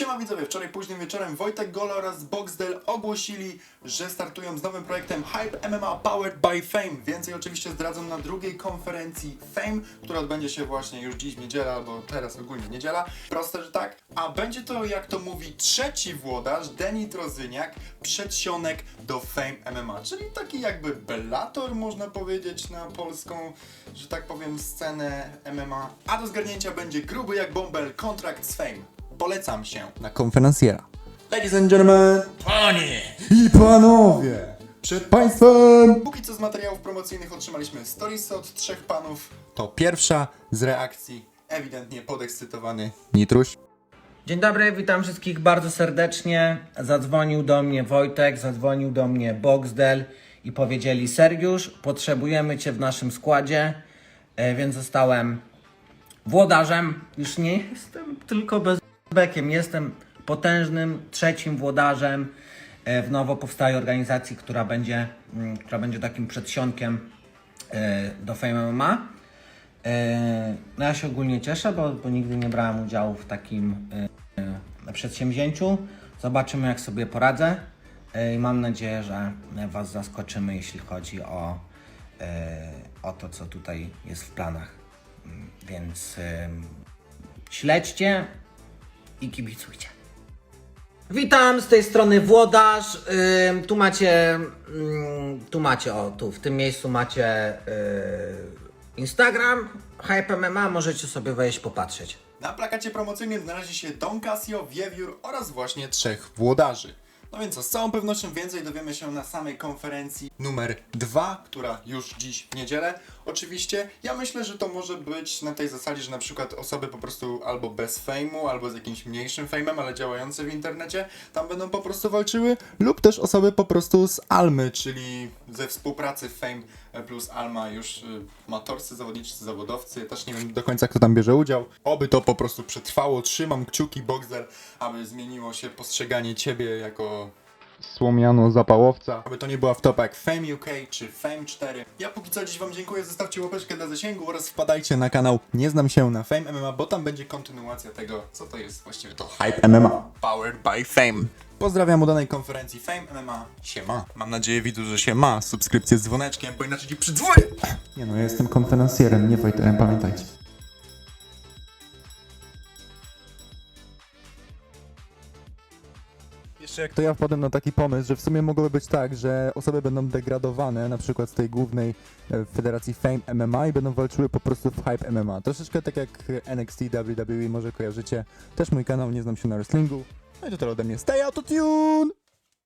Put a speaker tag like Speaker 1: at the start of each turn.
Speaker 1: Siema widzowie, wczoraj późnym wieczorem Wojtek Gola oraz Boxdel ogłosili, że startują z nowym projektem Hype MMA Powered by Fame. Więcej oczywiście zdradzą na drugiej konferencji Fame, która odbędzie się właśnie już dziś w niedzielę, albo teraz ogólnie niedziela. Proste, że tak. A będzie to, jak to mówi, trzeci włodarz, Denny Trozyniak, przedsionek do Fame MMA, czyli taki jakby Bellator, można powiedzieć, na polską, że tak powiem, scenę MMA. A do zgarnięcia będzie gruby jak bąbel kontrakt z Fame. Polecam się na konferencjera. Ladies and gentlemen,
Speaker 2: Panie!
Speaker 1: i panowie! Przed państwem! Póki co z materiałów promocyjnych otrzymaliśmy storiesy od trzech panów. To pierwsza z reakcji, ewidentnie podekscytowany Nitruś.
Speaker 2: Dzień dobry, witam wszystkich bardzo serdecznie. Zadzwonił do mnie Wojtek, zadzwonił do mnie Boxdel i powiedzieli Sergiusz, potrzebujemy Cię w naszym składzie, e, więc zostałem włodarzem. Już nie jestem tylko bezbekiem, jestem potężnym trzecim włodarzem e, w nowo powstałej organizacji, która będzie, mm, która będzie takim przedsionkiem e, do Fame MMA. E, No ja się ogólnie cieszę, bo, bo nigdy nie brałem udziału w takim przedsięwzięciu. Zobaczymy jak sobie poradzę i mam nadzieję, że Was zaskoczymy, jeśli chodzi o, o to, co tutaj jest w planach. Mm, Więc śledźcie i kibicujcie. Witam z tej strony Włodarz. Ym, tu macie, ym, tu macie, o tu w tym miejscu macie y, Instagram, Hype MMA, możecie sobie wejść popatrzeć.
Speaker 1: Na plakacie promocyjnym znaleźli się Don Casio, Wiewiór oraz właśnie trzech włodarzy. No więc co, z całą pewnością więcej dowiemy się na samej konferencji numer 2, która już dziś w niedzielę. Oczywiście, ja myślę, że to może być na tej zasadzie, że na przykład osoby po prostu albo bez fejmu, albo z jakimś mniejszym fejmem, ale działające w internecie, tam będą po prostu walczyły, lub też osoby po prostu z Almy, czyli ze współpracy Fame plus Alma już y, matorscy, zawodniczy, zawodowcy, też nie wiem do końca kto tam bierze udział. Oby to po prostu przetrwało, trzymam kciuki Boxer, aby zmieniło się postrzeganie ciebie jako słomiano zapałowca. Aby to nie była wtopa jak Fame UK czy Fame 4. Ja póki co dziś wam dziękuję, zostawcie łapeczkę dla zasięgu oraz wpadajcie na kanał Nie Znam Się na Fame MMA, bo tam będzie kontynuacja tego, co to jest właściwie to Hype MMA. Powered by Fame. Pozdrawiam udanej konferencji Fame MMA. Siema. Mam nadzieję, widu, że się ma. Subskrypcję z dzwoneczkiem, bo inaczej ci przydzwonię. Nie no, ja jestem konferencjerem, nie fighterem, pamiętajcie. Jeszcze jak to ja wpadłem na taki pomysł, że w sumie mogłoby być tak, że osoby będą degradowane, na przykład z tej głównej e, federacji Fame MMA i będą walczyły po prostu w Hype MMA. Troszeczkę tak jak NXT, WWE, może kojarzycie. Też mój kanał, nie znam się na wrestlingu. No i to tyle ode mnie. Stay out of tune!